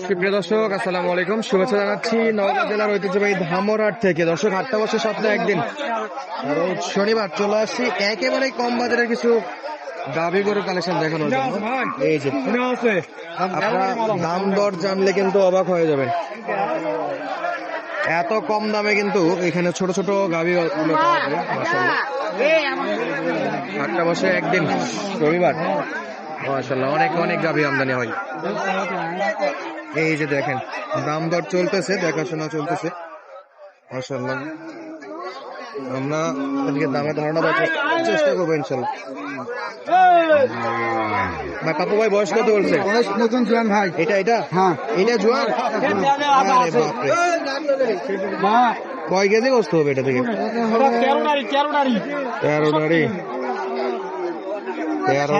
সুপ্রিয় দর্শক আসসালামু আলাইকুম। শুভেচ্ছা জানাচ্ছি নওগাঁ জেলার ঐতিহ্যবাহী ধামরহাট থেকে। দর্শক হাটটা বসে সপ্তাহে একদিন। রোজ শনিবার চলে আসছি। একেবারে কম বাজারের কিছু গাভি গরু কালেকশন দেখানোর জন্য। এই যে আপনারা দাম দর জানলে কিন্তু অবাক হয়ে যাবেন এত কম দামে কিন্তু এখানে ছোট ছোট গাভি গুলো পাওয়া যায়। হাটটা বসে একদিন রবিবার মাশাল্লাহ অনেক অনেক গাভি আমদানি হয়। এই যে দেখেন দাম দর চলতেছে দেখাশোনা চলতেছে। আমরা আজকে দামে ধারণা দেওয়ার চেষ্টা- করব ইনশাল্লাহ ভাই পাপু ভাই বয়স কত বলছে? নতুন জুয়ান ভাই। এটা এটা? হ্যাঁ। এটা জোয়ান? কয় কেজি গোস্ত হবে এটা থেকে? তেরো ডাড়ি তেরো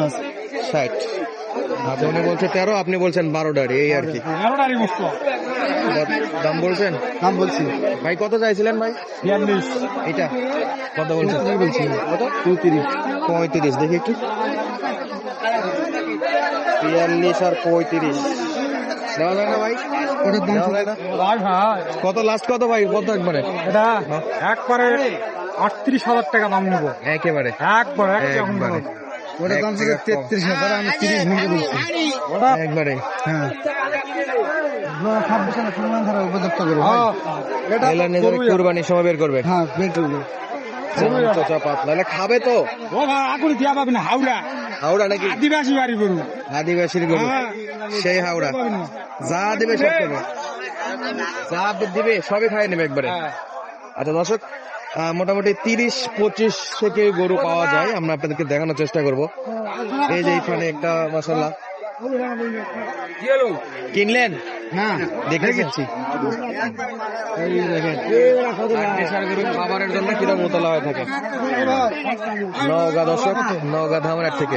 আছে ষাট। আচ্ছা উনি বলছে তেরো আপনি বলছেন বারো ডাড়ি এই আর কি। কত দাম বলছেন? নাম বলছি। ভাই কত চাইছিলেন ভাই? এটা কত বলছেন? বলছি। কত? পঁয়ত্রিশ। পঁয়ত্রিশ দেখি একটু। বিয়াল্লিশ আর পঁয়ত্রিশ। দেওয়া যায় না ভাই? ওটার দাম কত? লাস্ট কত ভাই? কত একবারে? এটা একবারে আটত্রিশ হাজার টাকা দাম নেব। একেবারে। একবারে একবারে। টাকা কম। তেত্রিশ হাজার আমি তিরিশ ভেঙে বলছি। ওটা একবারে হ্যাঁ। উপযুক্ত করব। এটা নিজের কুরবানির সময় বের করবে। হ্যাঁ বের করব। পাতলা। খাবে তো? ও ভাই আগুন দিয়া পাবি না হাওড়া। হাওড়া নাকি? আদিবাসী বাড়ি গরু। আদিবাসীর গরু। হ্যাঁ। সেই হাওড়া। যা দিবে সব খাবে যা দিবে সবই খাই নেবে একবারে। আচ্ছা দর্শক মোটামুটি তিরিশ পঁচিশ থেকে গরু পাওয়া যায়। আমরা আপনাদেরকে দেখানোর চেষ্টা করব। এই যে এখানে একটা মশাল্লা কিনলেন? হ্যাঁ দেখে গেছি। খাবারের জন্য কীরকম উতলা হয়ে থাকে। নওগাঁ দর্শক, নওগাঁ ধামরার থেকে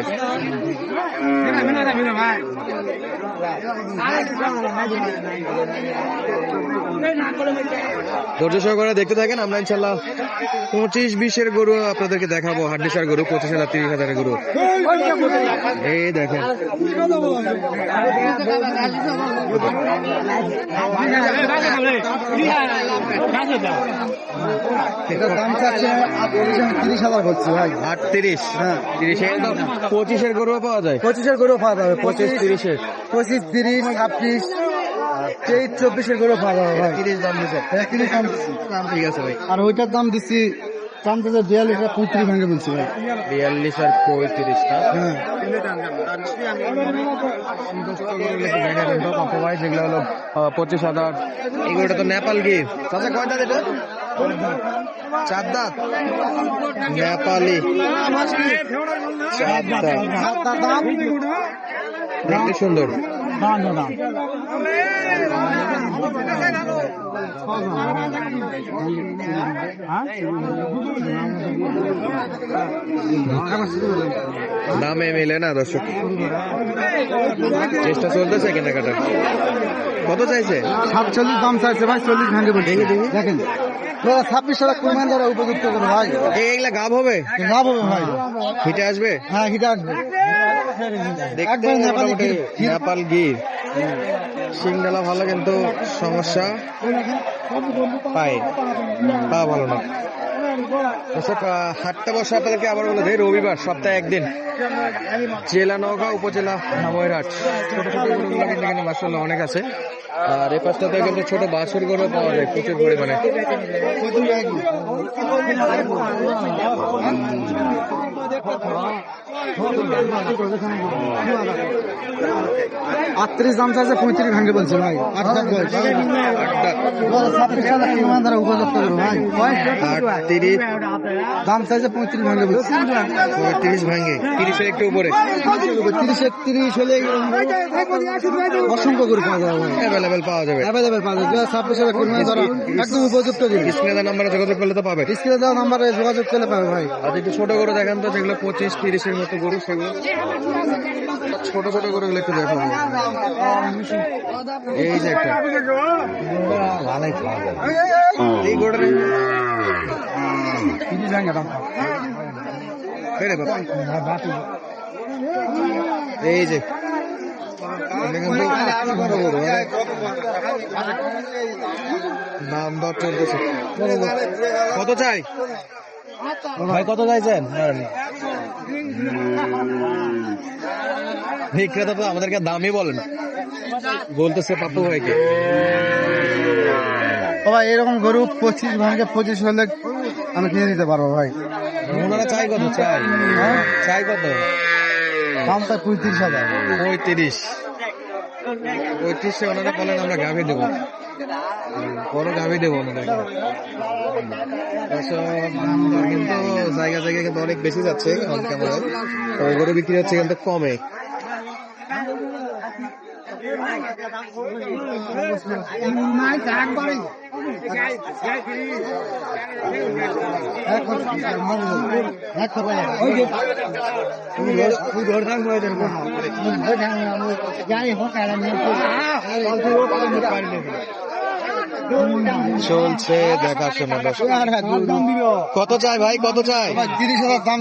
ধৈর্য সহকারে দেখতে থাকেন, আমরা ইনশাল্লাহ পঁচিশ বিশের গরু আপনাদেরকে দেখাবো, হাড্ডিসার গরু, পঁচিশ হাজার, তিরিশ হাজারের গরু। এই দেখেন। দাম চাচ্ছে তিরিশ। হাজার করছি ভাই আটত্রিশ হ্যাঁ তিরিশ পঁচিশের গরু পাওয়া যায়। পঁচিশের গরু পাওয়া যাবে। পঁচিশ তিরিশের। পঁচিশ তিরিশ ছাব্বিশ তেইশ চব্বিশের গরু পাওয়া যাবে ভাই। তিরিশ দাম দিচ্ছে দাম ঠিক আছে ভাই। আর ওইটার দাম দিচ্ছি চান্দাতে বিয়াল্লিশ আর পঁয়ত্রিশ ভেঙে বলছি ভাই। বিয়াল্লিশ আর পঁয়ত্রিশ না হ্যাঁ। ভাই যেগুলো হলো পঁচিশ হাজার এগুলোটা তো নেপাল গিয়ে চাচা কয় দাঁত এটা? চার দাঁত? নেপালি। চার দাঁত। দেখতে সুন্দর। দাম দাম দামে মেলে না দর্শক। চেষ্টা চলতেছে কেনাকাটার কত চাইছে? সাতচল্লিশ দাম চাইছে ভাই চল্লিশ ভেঙে বলছি দেখেন। ছাব্বিশ সালে কুরবান দ্বারা উপযুক্ত করে ভাই। এই এগুলা গাভ হবে? লাভ হবে ভাই। হিটে আসবে? হ্যাঁ হিটা আসবে। নেপাল গির। সিংডালা ভালো কিন্তু সমস্যা। পায়। তা ভালো না। দর্শক, হাটটা বসে আপনাদেরকে আবার বলে দেয় রবিবার সপ্তাহে একদিন। জেলা নওগাঁ উপজেলা ময়রাট ছোট ছোট এখানে অনেক আছে। আর এই পাশটাতে কিন্তু ছোট বাছুর গরু পাওয়া যায় প্রচুর পরিমাণে। আটত্রিশ দাম চাইছে পঁয়ত্রিশ ভেঙে বলছে ভাই। দাম করে চাইছে পঁয়ত্রিশ ভেঙে বলছে। পঁয়ত্রিশ ভাঙে। তিরিশের একটু উপরে। তিরিশ একত্রিশ হলে অসংখ্য করে পাওয়া যাবে অ্যাভেলেবেল পাওয়া যাবে। অ্যাভেলেবেল পাওয়া যাবে। ছাব্বিশ একদম উপযুক্ত করে স্ক্রিনে নাম্বারে যোগাযোগ করলে তো পাবে। স্ক্রিনে দেওয়া নাম্বারে যোগাযোগ করলে পাবে ভাই। আর একটু ছোট গরু দেখান তো যেগুলো পঁচিশ তিরিশের মতো। গরু সেগুলো ছোট ছোট গরুগুলো একটু দেখাবো এই যে একটা। ভালোই এই গরুটা যে। দর চলতেছে। কত চাই? ভাই কত চাইছেন? বিক্রেতা তো আমাদেরকে দামই বলেন বলতেছে পাপ্পু ভাইকে। ও ভাই এরকম গরু পঁচিশ ভাঙে পঁচিশ হলে আমি কিনে দিতে পারব ভাই। ওনারা চাই কত? চাই। চাই কত? দাম তাই পঁয়ত্রিশ হাজার। পঁয়ত্রিশ। পঁয়ত্রিশে ওনারা বলেন আমরা গাভি দেবো। বড় গাভি দেবো ওনাদের কিন্তু জায়গা জায়গায় কিন্তু অনেক বেশি যাচ্ছে অন তবে গরু বিক্রি হচ্ছে কিন্তু কমে। চলছে দেখাশোনা। কত চাই ভাই কত চাই? তিরিশ হাজার দাম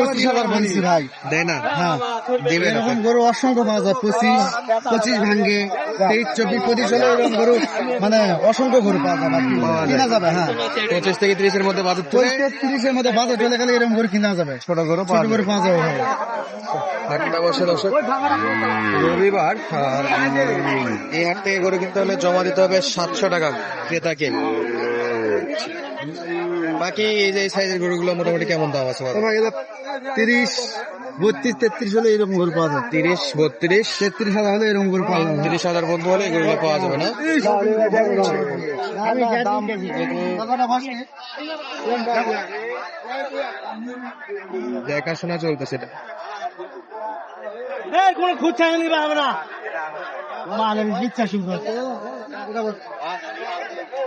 পঁচিশ হাজার বলছি ভাই। দেয় না। হ্যাঁ। দেবে এরকম গরু অসংখ্য পাওয়া যায় পঁচিশ পঁচিশ ভাঙ্গে তেইশ চব্বিশ পঁচিশ হলে এরকম গরু মানে অসংখ্য গরু পাওয়া যাবে পাওয়া যায়। কিনা যাবে হ্যাঁ। পঁচিশ থেকে তিরিশের মধ্যে তুলে পঁচিশ তিরিশের মধ্যে বাজার চলে গেলে এরকম গরু কিনা যাবে। ছোট গরু ছোট গরু পাওয়া যাবে হাটটা বসে দর্শক রবিবার আর এই হাট থেকে গরু কিনতে হলে জমা দিতে হবে সাতশো টাকা ক্রেতাকে বাকি এই যে সাইজের গরুগুলো মোটামুটি কেমন দাম আছে তিরিশ বত্রিশ তেত্রিশ হলে এরকম গরু পাওয়া যায় তিরিশ বত্রিশ? তেত্রিশ হাজার হলে এরকম গরু পাওয়া যাবে। তিরিশ হাজার বন্ধু হলে এগুলো পাওয়া যাবে না? দেখাশোনা চলতেছে এটা। কোনো খুঁজ চাই নিবে আমরা মালের ইচ্ছা শুরু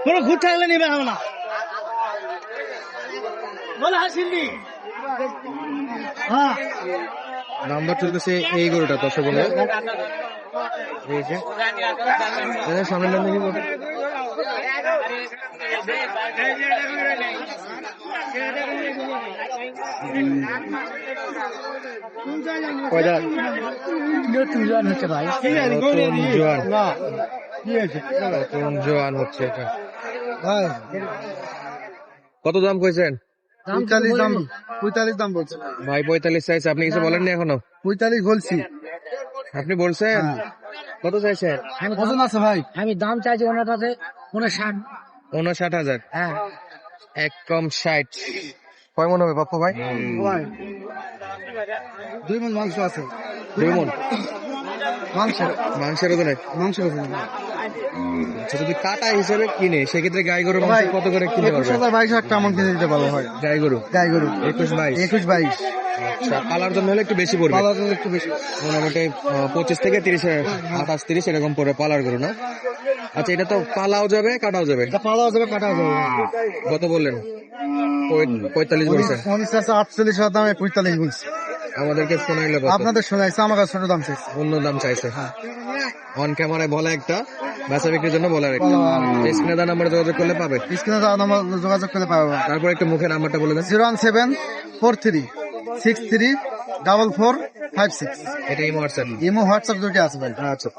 কোনো খুঁজ থাকলে নিবে আমরা বলে হাসিনি হ্যাঁ। নাম্বার চলতেছে এই গরুটা দর্শক বলে। নাম দেখি হচ্ছে ভাই জোয়ান কি জোয়ান হচ্ছে এটা কত দাম কইছেন? পঁয়তাল্লিশ দাম পঁয়তাল্লিশ দাম বলছে। ভাই পঁয়তাল্লিশ চাইছে আপনি কিছু বলেননি এখনও? পঁয়তাল্লিশ বলছি। আপনি বলছেন? হ্যাঁ। কত চাইছেন? আমি ওজন আছে ভাই? আমি দাম চাইছি ওনার কাছে উনষাট। উনষাট হাজার। হ্যাঁ। এক কম ষাট। কয় মন হবে পাপ্পু ভাই? ভাই দুই মন মাংস আছে। দুই মন? মাংসের। মাংসের ওজনে মাংসের আছে আচ্ছা, যদি কাটা হিসেবে কিনে সেক্ষেত্রে গাই গরু মাংস কত করে কিনে একুশ হাজার বাইশ হাজার টাকা কিনে দিতে ভালো হয় গাই গরু? গাই গরু। একুশ বাইশ? একুশ বাইশ। আচ্ছা পালার জন্য হলে একটু বেশি পড়বে। পালাতে একটু বেশি। মোটামুটি পঁচিশ থেকে তিরিশ আঠাশ তিরিশ এরকম পড়বে পালার গরু না? আচ্ছা এটা তো পালাও যাবে কাটাও যাবে? পালাও যাবে কাটাও যাবে। কত বললেন? পঁয়তাল্লিশ উনিশ আটচল্লিশ দামে পঁয়তাল্লিশ বলছি। আমাদেরকে শোনাইলে আপনাদের শোনাইছে আমার কাছে ছোট দাম চাইছে। অন্য দাম চাইছে। অন ক্যামেরায় বলা একটা বেচা বিক্রির জন্য বলার একটা স্ক্রিনে দেওয়া নাম্বারে যোগাযোগ করলে পাবে? স্ক্রিনে যাওয়া নম্বর যোগাযোগ করতে পারব তারপর একটু মুখের নাম্বারটা বলে দেন। Zero one seven four three six three double four five six এটা ইমো হোয়াটসঅ্যাপ। ইমো হোয়াটসঅ্যাপ দুটি আছে ভাই। আচ্ছা।